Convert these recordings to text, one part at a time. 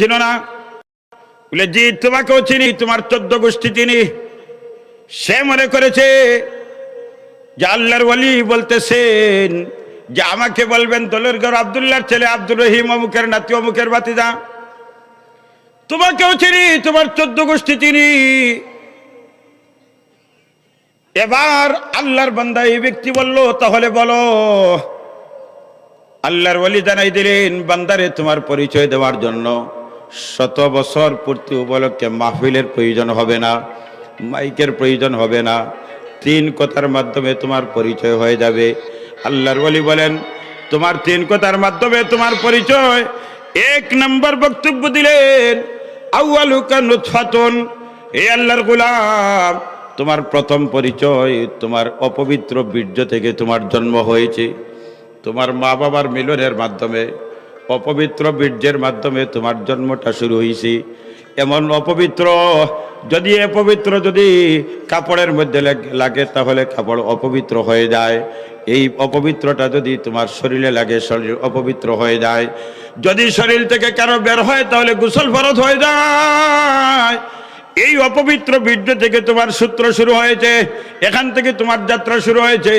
চিনো না। বলে, জি, তোমাকেও চিনি, তোমার চোদ্দ গোষ্ঠী চিনি। সে মনে করেছে যে আল্লাহর ওলি বলতেছেন যে আমাকে বলবেন দলের ঘর আবদুল্লাহর ছেলে আব্দুর রহিম অমুকের নাতি অমুকের বাতিজা তোমাকেও চিনি, তোমার চোদ্দ গোষ্ঠী চিনি। এবার আল্লাহর বান্দা এই ব্যক্তি বলল, তাহলে বলো, আল্লাহর ওলি জানাই দিলেন বান্দারে তোমার পরিচয় দেওয়ার জন্য। শত বছর পূর্তি উপলক্ষে মাহফিলের প্রয়োজন হবে না, মাইকের প্রয়োজন হবে না, তিন কথার মাধ্যমে তোমার পরিচয় হয়ে যাবে। আল্লাহর বলি বলেন, তোমার তিন কথার মাধ্যমে তোমার পরিচয়। এক নম্বর বক্তব্য দিলেন এ আল্লাহর গোলাম, তোমার প্রথম পরিচয় তোমার অপবিত্র বীর্য থেকে তোমার জন্ম হয়েছে। তোমার মা বাবার মিলনের মাধ্যমে অপবিত্র বীর্যের মাধ্যমে তোমার জন্মটা শুরু হয়েছে এমন অপবিত্র, যদি অপবিত্র যদি কাপড়ের মধ্যে লাগে তাহলে কাপড় অপবিত্র হয়ে যায়। এই অপবিত্রটা যদি তোমার শরীরে লাগে, শরীর অপবিত্র হয়ে যায়। যদি শরীর থেকে কারও বের হয়, তাহলে গোসল ফরত হয়ে যায়। এই অপবিত্র বীর্য থেকে তোমার সূত্র শুরু হয়েছে, এখান থেকে তোমার যাত্রা শুরু হয়েছে।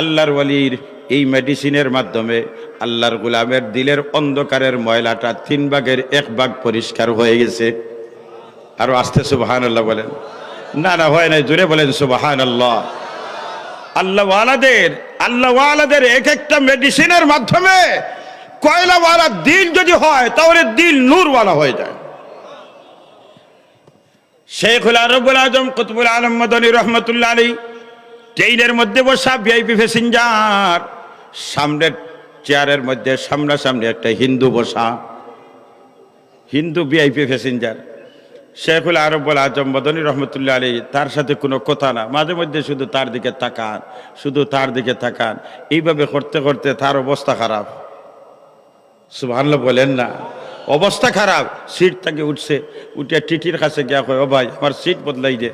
আল্লাহর ওয়ালির এই মেডিসিনের মাধ্যমে আল্লাহর গুলামের দিলের অন্ধকারের ময়লাটা তিন ভাগের এক ভাগ পরিষ্কার হয়ে গেছে। আরও আস্তে সুবাহান আল্লাহ বলেন। না না, হয় নাই, জোরে বলেন সুবাহান আল্লাহ আল্লাহ ওয়ালাদের আল্লাহ ওয়ালাদের এক একটা মেডিসিনের মাধ্যমে কয়লাওয়ালা দিল যদি হয়, তাহলে দিল নূরওয়ালা হয়ে যায়। শেখুল আরবুল আজম কুতুবুল আলম মদনী রহমতুল্লাহ আলী ট্রেনের মধ্যে বসা ভিআইপি প্যাসেঞ্জার সামনের চেয়ারের মধ্যে সামনাসামনি একটা হিন্দু বসা। হিন্দু ভিআইপি প্যাসেঞ্জার শেখুল আরবুল আজম মদনী রহমতুল্লাহ আলী, তার সাথে কোনো কথা না। মাঝে মধ্যে শুধু তার দিকে তাকান, শুধু তার দিকে তাকান। এইভাবে করতে করতে তার অবস্থা খারাপ। সুবহানাল্লাহ বলেন না। অবস্থা খারাপ। সিট থেকে উঠছে উঠে টিটির কাছে গিয়া কয়, ও ভাই, আমার সিট বদলাই দে।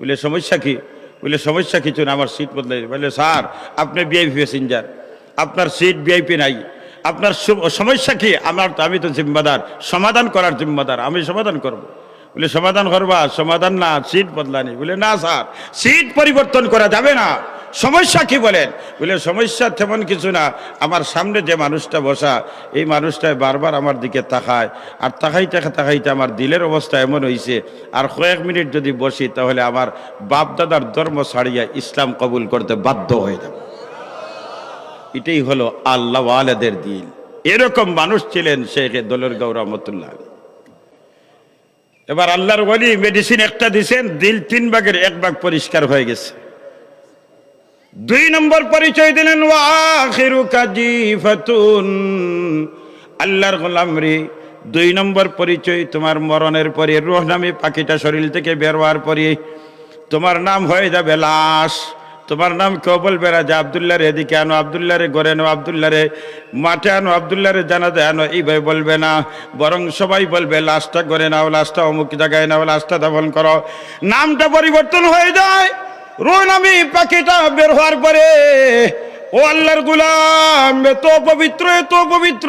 বলে, সমস্যা কি? বলে, সমস্যা কিছু না, আমার সিট বদলাই বলে, স্যার, আপনি ভিআইপি প্যাসেঞ্জার আপনার সিট ভিআইপি নাই। আপনার সমস্যা কি? আমার আমি তো জিম্মাদার। সমাধান করার জিম্মাদার। আমি সমাধান করব। বলে, সমাধান করবা? সমাধান না সিট বদলানি। বলে, না স্যার সিট পরিবর্তন করা যাবে না। সমস্যা কি বলেন? বলে, সমস্যা তেমন কিছু না। আমার সামনে যে মানুষটা বসা, এই মানুষটা বারবার আমার দিকে তাকায়। আর তাকাইতে তাকাইতে আমার দিলের অবস্থা এমন হয়েছে আর কয়েক মিনিট যদি বসি, তাহলে আমার বাপ দাদার ধর্ম ছাড়িয়া ইসলাম কবুল করতে বাধ্য হয়ে যাবে। এটাই হলো আল্লাহ আলাদের দিল। এরকম মানুষ ছিলেন শেখ দলের গৌরমতুল্লাহ এবার আল্লাহর বলি মেডিসিন একটা দিছেন, দিল তিন ভাগের এক ভাগ পরিষ্কার হয়ে গেছে। দুই নম্বর পরিচয় দিলেন আল্লাহর গোলাম রে দুই নম্বর পরিচয় তোমার মরণের পরে, রোহ নামে পাখিটা শরীর থেকে বের হওয়ার পরে, তোমার নাম হয়ে যাবে লাশ। তোমার নাম কেউ বলবে না যে আবদুল্লাহ রে, এদিকে আনো আবদুল্লাহ রে, ঘরে আনো আবদুল্লাহ রে, মাঠে আনো আবদুল্লাহ রে জানাতে আনো, এইভাবে বলবে না। বরং সবাই বলবে, লাশটা ঘরে নাও, লাশটা অমুক জায়গায় নাও, লাশটা দাফন করো। নামটা পরিবর্তন হয়ে যায়। রোন আমি পাখিটা বের হওয়ার পরে, ও আল্লাহর গুলাম এত পবিত্র এত পবিত্র।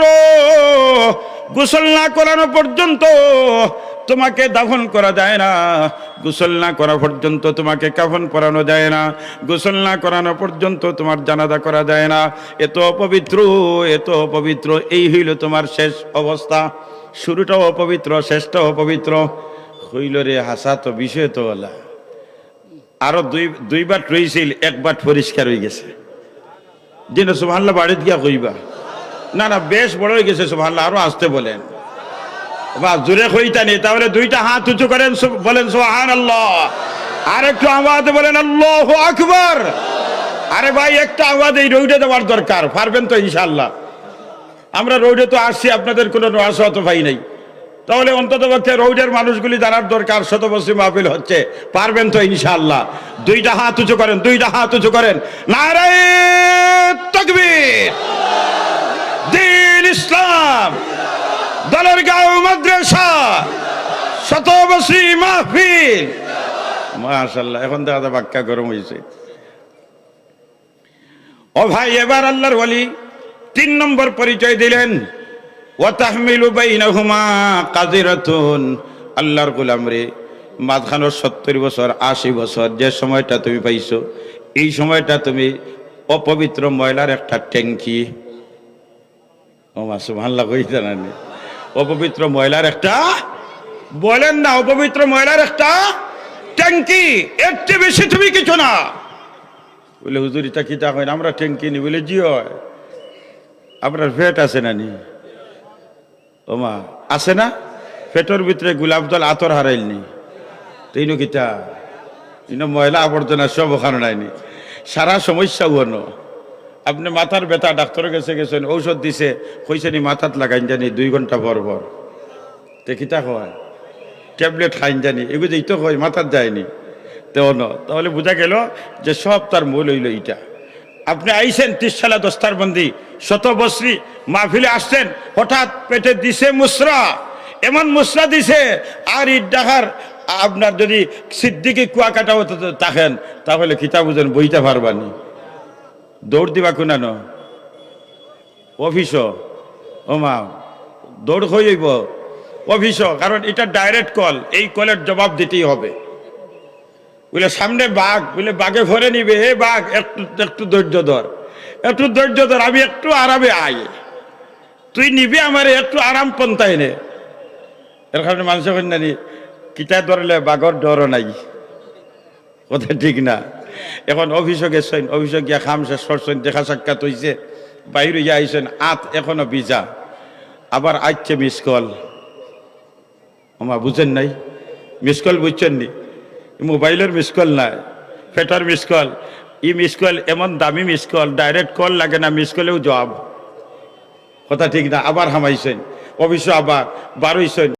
গোসল না করানো পর্যন্ত তোমাকে দাফন করা যায় না। গোসল না করা পর্যন্ত তোমাকে কাফন পরানো যায় না। গোসল না করানো পর্যন্ত তোমার জানাজা করা যায় না। এত অপবিত্র এত অপবিত্র, এই হইল তোমার শেষ অবস্থা। শুরুটাও অপবিত্র, শেষটাও অপবিত্র। হইল রে হাসা তো বিষয় তো ওলা আরও দুই দুইবার রইছিল একবার পরিষ্কার হয়ে গেছে। যেন সুবহানাল্লাহ বাড়িতে গিয়া কইবা। না না, বেশ বড় হয়ে গেছে সুবহানাল্লাহ, আরও আসতে বলেন। বা জোরে কইতা নেই তাহলে দুইটা হাত উঁচু করেন বলেন সুবহান আল্লাহ আর একটু আওয়াজ বলেন, আল্লাহ আকবর! আরে ভাই, একটা আওয়াজ এই রৌডে দেওয়ার দরকার, পারবেন তো ইনশাল্লাহ আমরা রৌডে তো আসছি, আপনাদের কোনো নয়াসা তো ভাই নেই। তাহলে অন্তত পক্ষে রৌডের মানুষগুলি জানার দরকার, শতবর্ষী মাহফিল হচ্ছে, পারবেন তো ইনশাল্লাহ দুইটা হাত উঁচু করেন, দুইটা হাত উঁচু করেন। নারায় তকবীর! দিন ইসলাম! দলের গাঁও মাদ্রাসা। শতবর্ষী মাহফিল। মাশাল্লাহ এখন দেখা বাক্কা গরম হয়েছে ও ভাই, এবার আল্লাহর বলি তিন নম্বর পরিচয় দিলেন। ওয়াতাহমিলু বাইনাহুমা কাদিরাতুন আল্লাহর গোলাম রে মাঝখানোর সত্তর বছর, আশি বছর, যে সময়টা তুমি পাইছো, এই সময়টা তুমি অপবিত্র ময়লার একটা ট্যাঙ্কি ও মাসু ভাল্লা কই জানানি? অপবিত্র ময়লার একটা বলেন না অপবিত্র ময়লার একটা ট্যাঙ্কি। এর চেয়ে বেশি তুমি কিছু না। বলে হুজুর এটা কিতা হয়? না আমরা ট্যাঙ্কি নি বলে জি হয়। আপনার ফেট আছে না নি? ওমা আছে না? পেটের ভিতরে গোলাপ জল আতর হারাইলনি তিনও কিতা? ইনো ময়লা আবর্জনা সব ওখানে নাইনি সারা সমস্যা উহানো আপনি মাথার ব্যথা, ডাক্তারের কাছে গেছেন, ঔষধ দিছে কইসেনি মাথাত লাগাইন জানি, দুই ঘণ্টা পর পর। তে কিতা হয় ট্যাবলেট খাইন জানি এগুলো যেই তো হয় মাথার যায়নি। তেও ন তাহলে বোঝা গেল যে সব তার মূল হইল এইটা। আপনি আইসেন তিরশালা দস্তার বন্দি, শত বছরি মাহফিলে আসছেন, হঠাৎ পেটে দিছে মুসরা। এমন মুসরা দিছে, আর ইট ডাকার, আপনার যদি সিদ্দিকি কুয়াকাটা হতো তাকেন, তাহলে কিতা বুঝেন বইতে পারবানি। দৌড় দিবা কোনানো অফিস ও মা, দৌড় হইব। অফিস কারণ এটা ডাইরেক্ট কল এই কলের জবাব দিতেই হবে। বলে, সামনে বাঘ। বলে, বাঘে ভরে নিবে। হে বাঘ, একটু একটু ধৈর্য ধর। একটু ধৈর্য ধর, আমি একটু আরামে আই। তুই নিবি আমার, একটু আরাম পন্থায় নে। এর কারণে মানুষ জানি কিতা ধরলে বাঘর ডরও নাই। কথা ঠিক না। এখন অফিসে গেছেন অফিসে গিয়া খাম শেষ করছেন দেখা সাক্ষাৎ হয়েছে বাইরে গিয়া আইছেন আত এখনও ভিজা। আবার আইছে মিস কল আমার বুঝেন নাই? মিস কল বুঝছেন নি? মোবাইলের মিস কল নাই ফেটার মিস কল ই মিস কল এমন দামি মিস কল ডাইরেক্ট কল লাগে না মিস কলেও জবাব। কথা ঠিক না, আবার হামাইছেন। অফিসে আবার বারোইছেন